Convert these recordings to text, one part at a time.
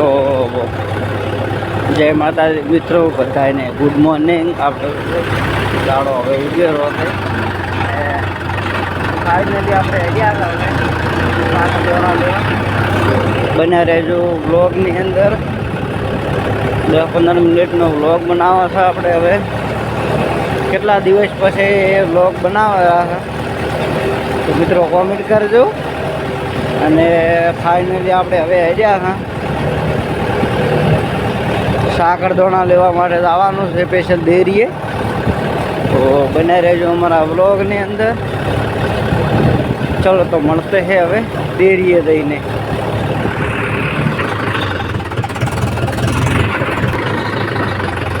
તો જય માતાજી મિત્રો બધાને ગુડ મોર્નિંગ આપણે ગાડો હવે ઉગેરો છે. ફાઇનલી આપણે ગયા હતા બન્યા રહેજો બ્લોગની અંદર. દસ પંદર મિનિટનો વ્લોગ બનાવવા છે આપણે હવે. કેટલા દિવસ પછી એ વ્લોગ બનાવ્યા છે? તો મિત્રો કોમેન્ટ કરજો. અને ફાઇનલી આપણે હવે હર્યા હા સાકર દોણા લેવા માટે આવવાનું છે સ્પેશિયલ દેરીએ તો બને રહેજો અમારા વ્લોગની અંદર. ચલો તો મળતે હે હવે દેરીએ જઈને.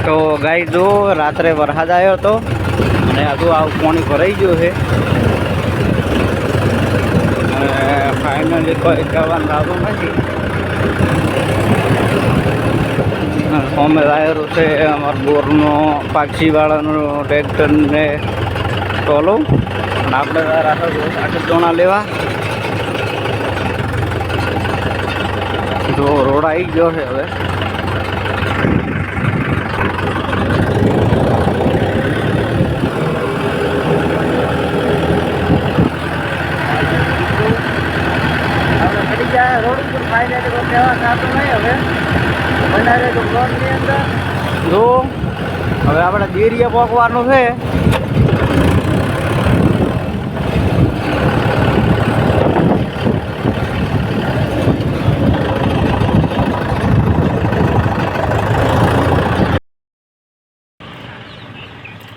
તો ગાઈ જો રાત્રે વરસાદ આવ્યો હતો, અને હજુ આવું પાણી ભરાઈ ગયું છે. અને ફાઇનલી કોઈ કરવાનું થતું નથી. અમે લાયેલું છે અમારા બોરનો પાક્ષીવાળાનો ટ્રેક્ટરને ટોલો. અને આપણે આટલું દોણા લેવા. જો રોડ આવી ગયો છે હવે. રોડ ઉપર ફાઇનલી થતું નહીં હવે. બનાવે તો જો, હવે આપણે દેરીએ પહોંચવાનું છે.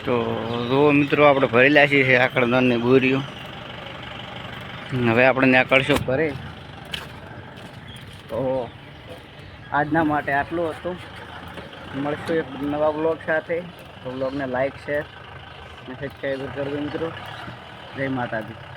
તો જો મિત્રો, આપણે ભરેલા છીએ આકડદાનની બોરીઓ. હવે આપણે ત્યાં કરશું કરે તો આજના માટે આટલું હતું. મળશું એક નવા બ્લોગ સાથે. તો બ્લોગને લાઈક, શેર અને સબસ્ક્રાઈબ કરજો મિત્રો જય માતાજી.